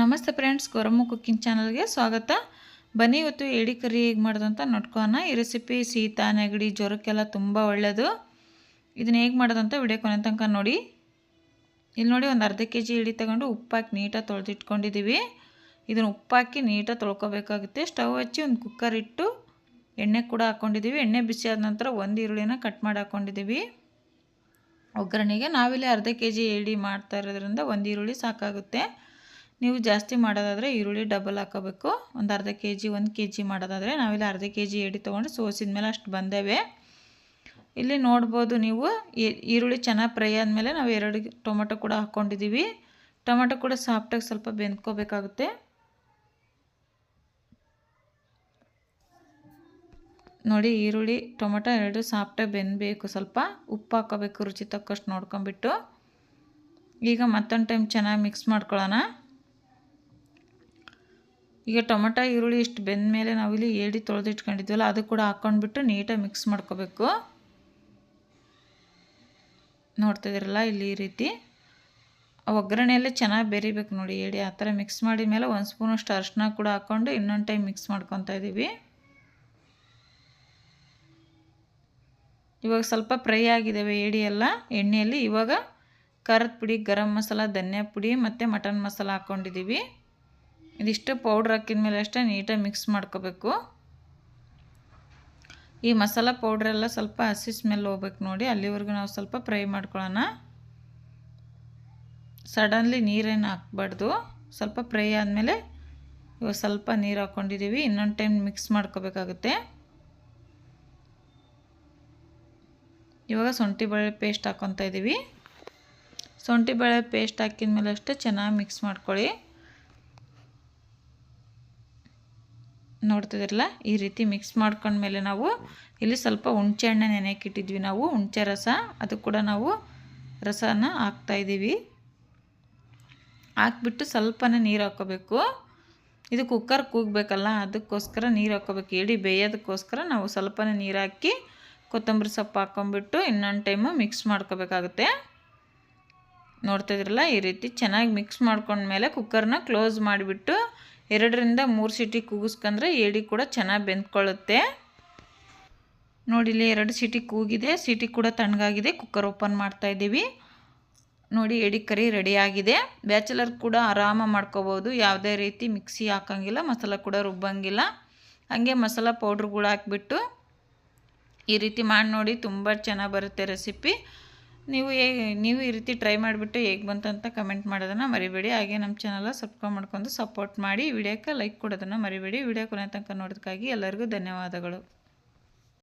ನಮಸ್ತೆ friends, ಗೊರಮ್ಮ cooking ಚಾನಲ್ಗೆ ಸ್ವಾಗತ. ಬನ್ನಿ ಇವತ್ತು ಏಡಿ ಕರಿ ಹೇಗೆ ಮಾಡೋದಂತ ನೋಡ್ಕೋಣ ಈ ರೆಸಿಪಿ ಶೀತ ನೆಗಡಿ, ಜ್ವರಕ್ಕೆಲ್ಲ ತುಂಬ ಒಳ್ಳೆಯದು ಇದನ್ನ ಹೇಗೆ ಮಾಡೋದಂತ ವಿಡಿಯೋ ಕೊನೆ ತನಕ ನೋಡಿ. ಇಲ್ಲಿ ನೋಡಿ ಒಂದು ಅರ್ಧ ಕೆ ಜಿ ಏಡಿ ತಗೊಂಡು ಉಪ್ಪಾಕಿ ನೀಟಾಗಿ ತೊಳೆದಿಟ್ಕೊಂಡಿದ್ದೀವಿ ಇದನ್ನು ಉಪ್ಪಾಕಿ ನೀಟಾಗಿ ತೊಳ್ಕೊಬೇಕಾಗುತ್ತೆ. ಸ್ಟವ್ ಹಚ್ಚಿ ಒಂದು ಕುಕ್ಕರ್ ಇಟ್ಟು ಎಣ್ಣೆ ಕೂಡ ಹಾಕ್ಕೊಂಡಿದ್ದೀವಿ ಎಣ್ಣೆ ಬಿಸಿ ಆದ ನಂತರ ಒಂದು ಈರುಳ್ಳಿನ ಕಟ್ ಮಾಡಿ ಹಾಕ್ಕೊಂಡಿದ್ದೀವಿ ಒಗ್ಗರಣೆಗೆ ನಾವಿಲ್ಲಿ ಅರ್ಧ ಕೆ ಜಿ ಏಡಿ ಮಾಡ್ತಾ ಇರೋದ್ರಿಂದ ಒಂದು ಈರುಳ್ಳಿ ಸಾಕಾಗುತ್ತೆ. ನೀವು ಜಾಸ್ತಿ ಮಾಡೋದಾದರೆ ಈರುಳ್ಳಿ ಡಬಲ್ ಹಾಕೋಬೇಕು. ಒಂದು ಅರ್ಧ ಕೆ ಜಿ ಒಂದು ಕೆ ಜಿ ಮಾಡೋದಾದರೆ ನಾವಿಲ್ಲಿ ಅರ್ಧ ಕೆ ಜಿ ಏಡಿ ತೊಗೊಂಡು ಸೋಸಿದ ಮೇಲೆ ಅಷ್ಟು ಬಂದೇವೆ. ಇಲ್ಲಿ ನೋಡ್ಬೋದು ನೀವು ಈರುಳ್ಳಿ ಚೆನ್ನಾಗಿ ಫ್ರೈ ಆದಮೇಲೆ ನಾವು ಎರಡು ಟೊಮೆಟೊ ಕೂಡ ಹಾಕ್ಕೊಂಡಿದ್ದೀವಿ ಟೊಮೆಟೊ ಕೂಡ ಸಾಫ್ಟಾಗಿ ಸ್ವಲ್ಪ ಬೆಂದ್ಕೋಬೇಕಾಗುತ್ತೆ. ನೋಡಿ ಈರುಳ್ಳಿ, ಟೊಮೆಟೊ ಎರಡು ಸಾಫ್ಟಾಗಿ ಬೆಂದಬೇಕು ಸ್ವಲ್ಪ. ಉಪ್ಪು ಹಾಕೋಬೇಕು, ರುಚಿ ತಕ್ಕಷ್ಟು ನೋಡ್ಕೊಂಬಿಟ್ಟು ಈಗ ಮತ್ತೊಂದು ಟೈಮ್ ಚೆನ್ನಾಗಿ ಮಿಕ್ಸ್ ಮಾಡ್ಕೊಳ್ಳೋಣ. ಈಗ ಟೊಮೆಟೊ, ಈರುಳ್ಳಿ ಇಷ್ಟು ಬೆಂದ ಮೇಲೆ ನಾವಿಲ್ಲಿ ಏಡಿ ತೊಳೆದಿಟ್ಕೊಂಡಿದ್ವಲ್ಲ, ಅದು ಕೂಡ ಹಾಕ್ಕೊಂಡ್ಬಿಟ್ಟು ನೀಟಾಗಿ ಮಿಕ್ಸ್ ಮಾಡ್ಕೋಬೇಕು. ನೋಡ್ತಿದ್ದೀರಲ್ಲ ಇಲ್ಲಿ ಈ ರೀತಿ. ಒಗ್ಗರಣೆಯಲ್ಲಿ ಚೆನ್ನಾಗಿ ಬೆರಿಬೇಕು ನೋಡಿ, ಏಡಿ ಆ ಥರ ಮಿಕ್ಸ್ ಮಾಡಿದ ಮೇಲೆ ಒಂದು ಸ್ಪೂನಷ್ಟು ಅರಿಶಿನ ಕೂಡ ಹಾಕ್ಕೊಂಡು ಇನ್ನೊಂದು ಟೈಮ್ ಮಿಕ್ಸ್ ಮಾಡ್ಕೊತಾ ಇದ್ದೀವಿ ಇವಾಗ ಸ್ವಲ್ಪ ಫ್ರೈ ಆಗಿದ್ದಾವೆ ಏಡಿ ಎಲ್ಲ, ಎಣ್ಣೆಯಲ್ಲಿ ಇವಾಗ ಖಾರದ ಪುಡಿ, ಗರಂ ಮಸಾಲ, ಧನಿಯಾ ಪುಡಿ ಮತ್ತು ಮಟನ್ ಮಸಾಲ ಹಾಕ್ಕೊಂಡಿದ್ದೀವಿ ಇದಿಷ್ಟು ಪೌಡ್ರ್ ಹಾಕಿದ ಮೇಲೆ ಅಷ್ಟೇ ನೀಟಾಗಿ ಮಿಕ್ಸ್ ಮಾಡ್ಕೋಬೇಕು. ಈ ಮಸಾಲ ಪೌಡ್ರೆಲ್ಲ ಸ್ವಲ್ಪ ಹಸಿ ಸ್ಮೆಲ್ ಹೋಗ್ಬೇಕು ನೋಡಿ, ಅಲ್ಲಿವರೆಗೂ ನಾವು ಸ್ವಲ್ಪ ಫ್ರೈ ಮಾಡ್ಕೊಳ್ಳೋಣ. ಸಡನ್ಲಿ ನೀರೇನು ಹಾಕ್ಬಾರ್ದು, ಸ್ವಲ್ಪ ಫ್ರೈ ಆದಮೇಲೆ ಇವಾಗ ಸ್ವಲ್ಪ ನೀರು ಹಾಕ್ಕೊಂಡಿದ್ದೀವಿ ಇನ್ನೊಂದು ಟೈಮ್ ಮಿಕ್ಸ್ ಮಾಡ್ಕೋಬೇಕಾಗುತ್ತೆ. ಇವಾಗ ಶುಂಠಿ ಬೆಳೆ ಪೇಸ್ಟ್ ಹಾಕ್ಕೊತಾ ಇದ್ದೀವಿ ಶುಂಠಿ ಬಾಳೆ ಪೇಸ್ಟ್ ಹಾಕಿದ ಮೇಲೆ ಅಷ್ಟೇ ಚೆನ್ನಾಗಿ ಮಿಕ್ಸ್ ಮಾಡ್ಕೊಳ್ಳಿ. ನೋಡ್ತಿದ್ರಲ್ಲ? ಈ ರೀತಿ ಮಿಕ್ಸ್ ಮಾಡ್ಕೊಂಡ್ಮೇಲೆ ನಾವು ಇಲ್ಲಿ ಸ್ವಲ್ಪ ಹುಣಸೆ ಹಣ್ಣೆ ನೆನೆಕಿಟ್ಟಿದ್ವಿ ನಾವು. ಹುಣಸೆ ರಸ. ಅದು ಕೂಡ ನಾವು ರಸನ ಹಾಕ್ತಾಯಿದ್ದೀವಿ ಹಾಕ್ಬಿಟ್ಟು ಸ್ವಲ್ಪನೇ ನೀರು ಹಾಕ್ಕೋಬೇಕು. ಇದು ಕುಕ್ಕರ್ ಕೂಗಬೇಕಲ್ಲ, ಅದಕ್ಕೋಸ್ಕರ ನೀರು ಹಾಕ್ಕೋಬೇಕು. ಎಡಿ ಬೇಯೋದಕ್ಕೋಸ್ಕರ ನಾವು ಸ್ವಲ್ಪನೇ ನೀರು ಹಾಕಿ ಕೊತ್ತಂಬರಿ ಸೊಪ್ಪು ಹಾಕ್ಕೊಂಬಿಟ್ಟು ಇನ್ನೊಂದು ಟೈಮು ಮಿಕ್ಸ್ ಮಾಡ್ಕೋಬೇಕಾಗುತ್ತೆ. ನೋಡ್ತಿದ್ರಲ್ಲ, ಈ ರೀತಿ ಚೆನ್ನಾಗಿ ಮಿಕ್ಸ್ ಮಾಡ್ಕೊಂಡ್ಮೇಲೆ ಕುಕ್ಕರ್ನ ಕ್ಲೋಸ್ ಮಾಡಿಬಿಟ್ಟು ಎರಡರಿಂದ ಮೂರು ಸಿಟಿ ಕೂಗಿಸ್ಕೊಂಡ್ರೆ ಏಡಿ ಕೂಡ ಚೆನ್ನಾಗಿ ಬೆಂದ್ಕೊಳ್ಳುತ್ತೆ. ನೋಡಿಲ್ಲಿ ಎರಡು ಸಿಟಿ ಕೂಗಿದೆ. ಸಿಟಿ ಕೂಡ ತಣ್ಣಗಾಗಿದೆ. ಕುಕ್ಕರ್ ಓಪನ್ ಮಾಡ್ತಾ ಇದ್ದೀವಿ. ನೋಡಿ ಎಡಿ ಕರಿ ರೆಡಿಯಾಗಿದೆ ಬ್ಯಾಚುಲರ್ ಕೂಡ ಆರಾಮ ಮಾಡ್ಕೋಬೋದು. ಯಾವುದೇ ರೀತಿ ಮಿಕ್ಸಿ ಹಾಕೋಂಗಿಲ್ಲ, ಮಸಾಲ ಕೂಡ ರುಬ್ಬಂಗಿಲ್ಲ. ಹಾಗೆ ಮಸಾಲ ಪೌಡ್ರ್ ಕೂಡ ಹಾಕ್ಬಿಟ್ಟು ಈ ರೀತಿ ಮಾಡಿ ನೋಡಿ, ತುಂಬ ಚೆನ್ನಾಗಿ ಬರುತ್ತೆ ರೆಸಿಪಿ. ನೀವು ಹೇಗೆ ನೀವು ಈ ರೀತಿ ಟ್ರೈ ಮಾಡಿಬಿಟ್ಟು ಹೇಗೆ ಅಂತ ಕಮೆಂಟ್ ಮಾಡೋದನ್ನು ಮರಿಬೇಡಿ. ಹಾಗೆ ನಮ್ಮ ಚಾನಲ್ ಸಬ್ಸ್ಕ್ರೈಬ್ ಮಾಡ್ಕೊಂಡು ಸಪೋರ್ಟ್ ಮಾಡಿ ವಿಡಿಯೋಕ್ಕೆ ಲೈಕ್ ಕೊಡೋದನ್ನು ಮರಿಬೇಡಿ. ವಿಡಿಯೋ ಕೊನೆ ತನಕ ನೋಡೋದಕ್ಕಾಗಿ ಎಲ್ಲರಿಗೂ ಧನ್ಯವಾದಗಳು.